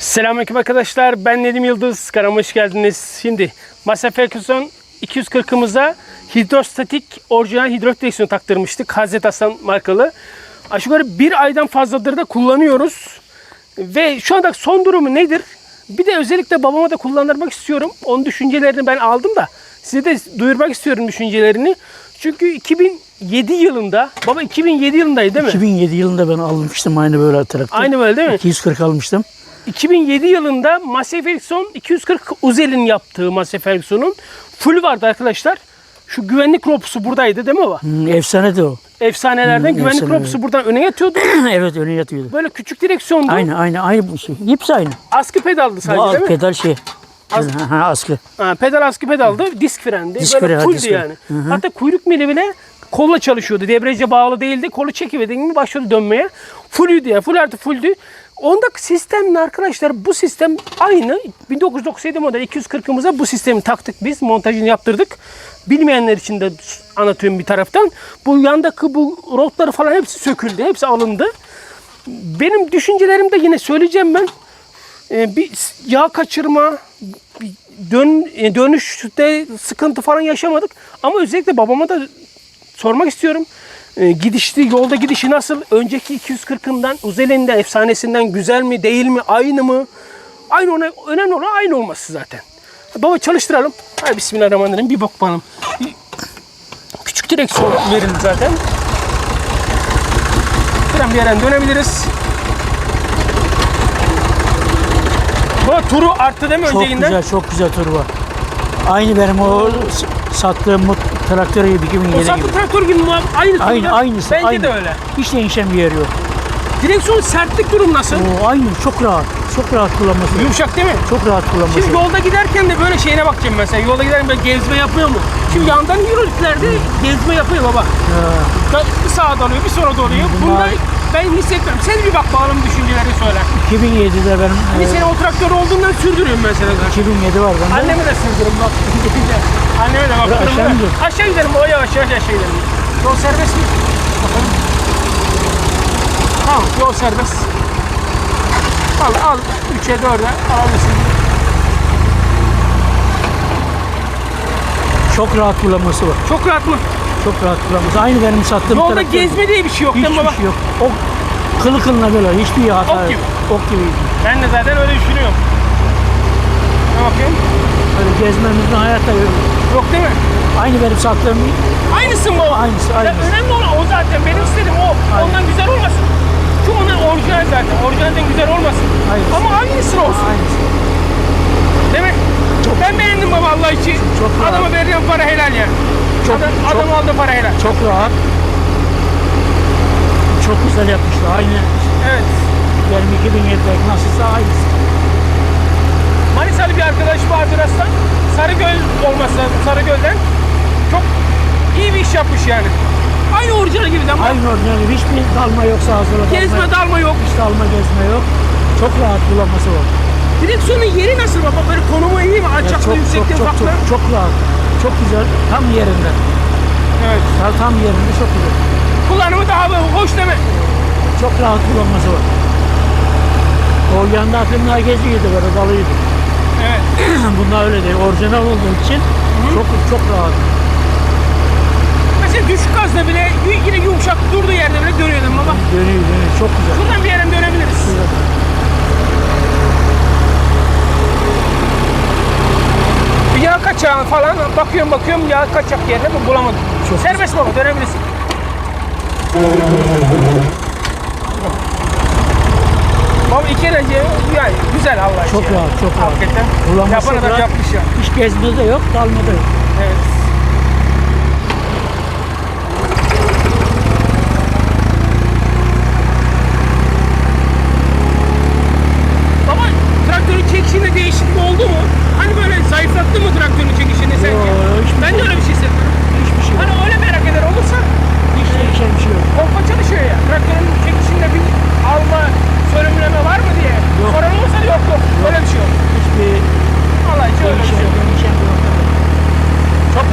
Selamünaleyküm arkadaşlar. Ben Nedim Yıldız. Kanalıma hoş geldiniz. Şimdi Masa Ferguson 240'ımıza hidrostatik orijinal hidrolik direksiyon taktırmıştık. Hazreti Hasan markalı. Aşağı yukarı bir aydan fazladır da kullanıyoruz. Ve şu anda son durumu nedir? Bir de özellikle babama da kullandırmak istiyorum. Onun düşüncelerini ben aldım da size de duyurmak istiyorum düşüncelerini. Çünkü 2007 yılında, baba 2007 yılındaydı değil mi? 2007 yılında ben almıştım aynı böyle traktör. Aynı böyle değil mi? 240 almıştım. 2007 yılında Massey Ferguson 240 Uzel'in yaptığı Massey Ferguson'un full vardı arkadaşlar. Şu güvenlik ropusu buradaydı değil mi baba? Hmm, efsaneydi o. Efsanelerden Hmm, güvenlik efsane, ropusu buradan öne yatıyordu. evet öne yatıyordu. Böyle küçük direksiyondu. Aynı aynı aynı bu şey. Hepsi aynı. Askı pedaldı sadece Bu değil mi? pedal şey. Az- Ha, askı. Ha, pedal askı pedaldı. Disk frendi. Disk Böyle freni, fulldü disk yani. Hatta kuyruk mili bile kolla çalışıyordu. Debriyaja bağlı değildi. Kolu çekiverdin mi başladı dönmeye. Fullüydü ya. Full artı fulldü. Ondaki sistemle arkadaşlar bu sistem aynı. 1997 model 240'ımıza bu sistemi taktık biz. Montajını yaptırdık. Bilmeyenler için de anlatıyorum bir taraftan. Bu yandaki bu rotları falan hepsi söküldü. Hepsi alındı. Benim düşüncelerimde yine söyleyeceğim ben. Ee, bir yağ kaçırma, bir dön, e, dönüşte sıkıntı falan yaşamadık. Ama özellikle babama da sormak istiyorum. Ee, gidişti, yolda gidişi nasıl? Önceki 240'ından, Uzeli'nden, efsanesinden güzel mi, değil mi, aynı mı? Aynı ona, önemli olan aynı olması zaten. Baba çalıştıralım. Hadi bismillahirrahmanirrahim bir bak bakalım. Küçük direksiyon verildi zaten. Fren bir yerden dönebiliriz. Bu turu arttı değil mi Çok öncekinden? güzel çok güzel tur var. Aynı benim o sattığım mut- traktör gibi O 2007 gibi. saklı traktör gibi muhab- aynı. Aynı aynısı. Bence aynı. de öyle. Hiç değişen bir yer yok. Direksiyon sertlik durum nasıl? O aynı çok rahat. Çok rahat kullanması. Yumuşak değil mi? Çok rahat kullanması. Şimdi yolda giderken de böyle şeyine bakacağım mesela. Yolda giderken böyle gezme yapıyor mu? Şimdi yandan yürürlüklerde gezme yapıyor baba. Ha, Bir sağa dönüyor, bir sola dönüyor. Bunda Bunlar- ben hissetmiyorum. Sen bir bak bakalım düşünceleri söyle. 2007'de benim Bir e, sene o traktör olduğundan sürdürüyorum mesela. 2007 var bende. Anneme de sürdürüm bak. Anneme de bak. Bırak, aşağı gidiyorsun? Aşağı gidelim. O yavaş yavaş aşağı gidelim. Yol serbest mi? Bakalım. Tamam yol serbest. Al al. 3'e 4'e alabilirsin. Çok rahat kullanması var. Çok rahat mı? Çok rahat kullanması. Aynı benim sattığım Yolda traktör. gezme diye bir şey yok değil mi Hiçbir baba? şey yok. Ok, kılı kılına böyle hiçbir hata Ok yok. gibi. Ok gibi. Ben de zaten öyle düşünüyorum. Ne bakayım? Böyle gezmemizin hayatta yok. Yok değil mi? Aynı benim sattığım Aynısı mı o? Aynısı, Ya aynısı. önemli olan o zaten. Benim istediğim o. Ondan güzel olmasın. Şu onun orijinal zaten. Orijinalden güzel olmasın. Aynısı. Ama aynısı olsun. aynısı. Değil mi? ben beğendim baba Allah için. Çok rahat. Adama verilen para helal yani. Çok- adam, çok- adam aldı para helal. Çok rahat. Çok güzel yapmışlar. Aynı Evet. benim 2007'deki nasılsa aynısı. Manisalı bir arkadaş vardı Rastan. Sarıgöl olması lazım. Sarıgöl'den. Çok iyi bir iş yapmış yani. Aynı orijinal gibi ama Aynı orijinal. Hiçbir dalma yok sağa sola dalma gezme dalma yok. Hiç dalma gezme yok. Çok rahat kullanması var. Direksiyonun yeri nasıl baba? Böyle konumu iyi mi? Ya Alçaklı, çok, çok, yüksekli, çok, çok, çok rahat. Çok güzel. Tam yerinde. Evet. Tam, tam yerinde çok güzel. Kullanımı daha hoş değil mi? Çok rahat kullanması var. O yanda akımlar geziyordu böyle dalıyordu. Evet. Bunlar öyle değil. Orijinal olduğu için çok çok rahat. Mesela düşük gazda bile yine yumuşak durduğu yerde bile dönüyordum baba. Dönüyor dönüyor. Çok güzel. Şuradan bir yerden dönebiliriz. Bir yağ kaçağı falan bakıyorum bakıyorum yağ kaçak yerine bu bulamadım. Çok Serbest baba dönebilirsin. Baba iki derece yani güzel Allah için. Çok ya. rahat, çok rahat. Hakikaten. Kullanması Yapan adam rahat. yapmış ya. Hiç gezme de yok, dalma da yok. Evet. Baba traktörün çekişinde değişiklik oldu mu? Hani böyle zayıflattı mı traktörün çekişini sence? Yo, hiçbir ben de şey öyle bir şey hissetmiyorum. Hiçbir şey yok. Hani öyle merak eder olursa Hiç değişen bir şey yok. pompa çalışıyor ya. Traktörün çekişinde bir alma, sönümleme var mı diye. Yok. Soran olursa yok yok. Öyle bir şey yok. Hiçbir Vallahi hiç öyle bir şey değişen, yok. değişen bir yok. Çok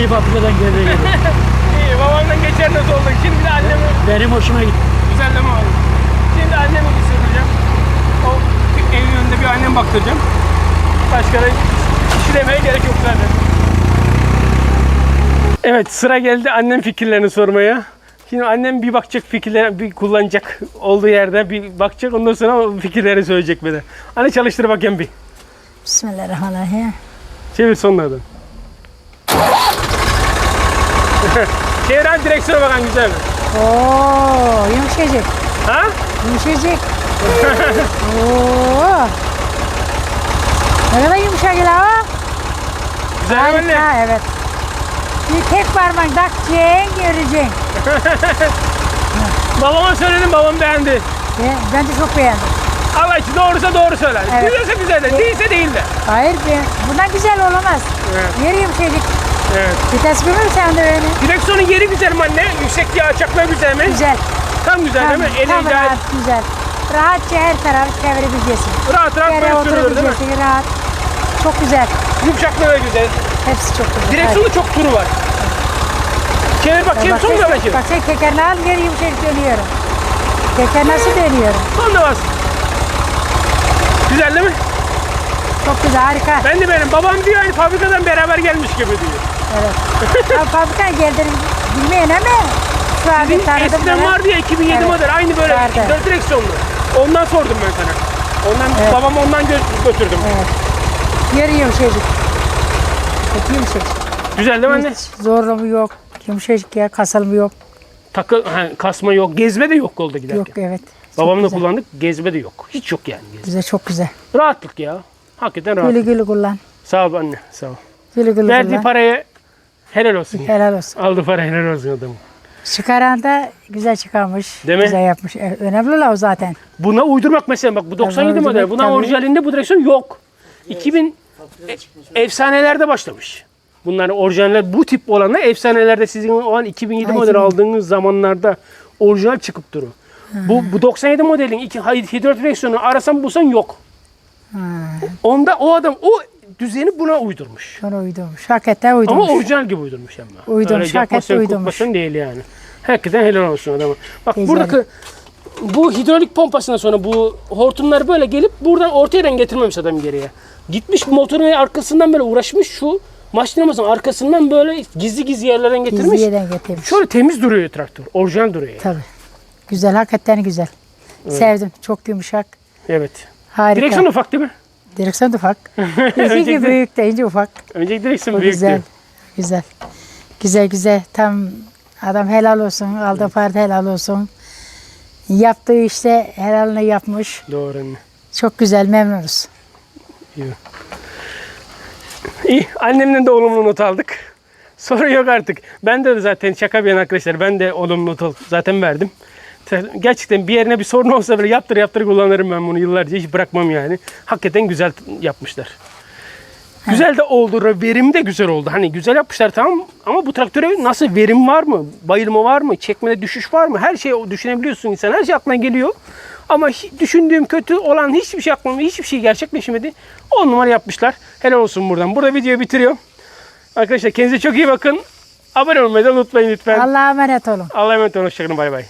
aynı fabrikadan geldiği gibi. İyi babamdan geçer nasıl olduk. Şimdi bir de annemi Benim hoşuma gitti. güzelleme aldım. Şimdi annemi göstereceğim. O evin önünde bir annem baktıracağım. Başka da işi demeye gerek yok zaten. Evet sıra geldi annem fikirlerini sormaya. Şimdi annem bir bakacak fikirler, bir kullanacak olduğu yerde bir bakacak ondan sonra fikirleri söyleyecek bana. Anne çalıştır bakayım bir. Bismillahirrahmanirrahim. Çevir sonlardan. Hadi direksiyona bakan güzel? Oo, yumuşacık. Ha? Yumuşacık. Oo. Ne kadar yumuşak ya. Güzel mi anne? Evet. Bir tek parmak takacaksın, göreceksin. Babama söyledim babam beğendi. Ve Ben de çok beğendim. Allah için doğrusa doğru söyler. Evet. Güzelse güzel de, değilse değil de. Hayır, ben, bundan güzel olamaz. Evet. Yeri yumuşacık. Evet. Vites görür sen de beni. Direksiyonun yeri güzel mi anne? Yüksek ya açaklığı güzel mi? Güzel. Tam güzel Tam, değil mi? Ele tam ideal. rahat, güzel. Rahatça her tarafı çevirebileceksin. Rahat rahat Yere böyle sürülür değil mi? rahat. Çok güzel. Yumuşaklığı da güzel. Hepsi çok güzel. Direksiyonu çok turu var. Çevir bak, çevir son çevir. Bak sen tekerini al geri yumuşacık dönüyorum. Teker nasıl dönüyorum? Son bas. Güzel değil mi? Çok güzel harika. Ben de benim. Babam diyor hani fabrikadan beraber gelmiş gibi diyor. Evet. ya fabrikadan geldim bilmeyen ama şu an bir tanıdım. Eskiden vardı ya 2007 Evet. model aynı böyle Vardı. dört direksiyonlu. Ondan sordum ben sana. Ondan Evet. babam ondan gö- götürdüm. Evet. Yarı yumuşacık. Çok yumuşacık. Güzel değil mi anne? Hiç zorluğu yok. Yumuşacık ya kasılımı yok. Takı ha, kasma yok, gezme de yok yolda giderken. Yok evet. Babamla güzel. kullandık, gezme de yok. Hiç yok yani. gezme. Güzel çok güzel. Rahatlık ya. Hakikaten rahat. Gülü gülü kullan. Sağ ol anne, sağ ol. Gülü gülü Verdiği kullan. paraya helal olsun. ya. Helal olsun. Aldı para helal olsun adamın. Çıkaran da güzel çıkarmış. Değil mi? Güzel yapmış. E, Önemli olan o zaten. Buna uydurmak mesela bak bu 97 uydurmak model. Buna tabii. orijinalinde bu direksiyon yok. 2000 e- efsanelerde başlamış. Bunların orijinaller bu tip olanlar efsanelerde sizin o an 2007 Ay, model 2000. aldığınız zamanlarda orijinal çıkıp durur. Bu, bu 97 modelin iki hidrolik direksiyonu arasan bulsan yok. Onda o adam o düzeni buna uydurmuş. Sonra uydurmuş. Hakikaten uydurmuş. Ama orijinal gibi uydurmuş ama. Uydurmuş, Öyle hakikaten uydurmuş. değil yani. Hakikaten helal olsun adama. Bak Güzel. buradaki bu hidrolik pompasından sonra bu hortumlar böyle gelip buradan orta yerden getirmemiş adam geriye. Gitmiş motorun arkasından böyle uğraşmış şu maşinamızın arkasından böyle gizli gizli yerlerden getirmiş. Gizli yerden getirmiş. Şöyle temiz duruyor traktör. Orijinal duruyor yani. Tabii. Güzel, hakikaten güzel. Sevdim. Çok yumuşak. Evet. Harika. Direksiyon ufak değil mi? Direksiyon da ufak. Bizimki büyük deyince ufak. Önceki direksiyon O büyüktü. güzel. Güzel. Güzel güzel. Tam adam helal olsun. Aldığı parti helal olsun. Yaptığı işte helalini yapmış. Doğru anne. Çok güzel memnunuz. İyi. Annemden de olumlu not aldık. Sorun yok artık. Ben de zaten şaka bir arkadaşlar. Ben de olumlu not zaten verdim. Te- Gerçekten bir yerine bir sorun olsa bile yaptır yaptır kullanırım ben bunu yıllarca. Hiç bırakmam yani. Hakikaten güzel yapmışlar. Güzel de oldu. Verim de güzel oldu. Hani güzel yapmışlar tamam ama bu traktöre nasıl verim var mı? Bayılma var mı? Çekmede düşüş var mı? Her şeyi düşünebiliyorsun insan. Her şey aklına geliyor. Ama düşündüğüm kötü olan hiçbir şey aklıma, hiçbir şey gerçekleşmedi. On numara yapmışlar. Helal olsun buradan. Burada videoyu bitiriyorum. Arkadaşlar kendinize çok iyi bakın. Abone olmayı da unutmayın lütfen. Allah'a emanet olun. Allah'a emanet olun. Hoşçakalın. Bay bay.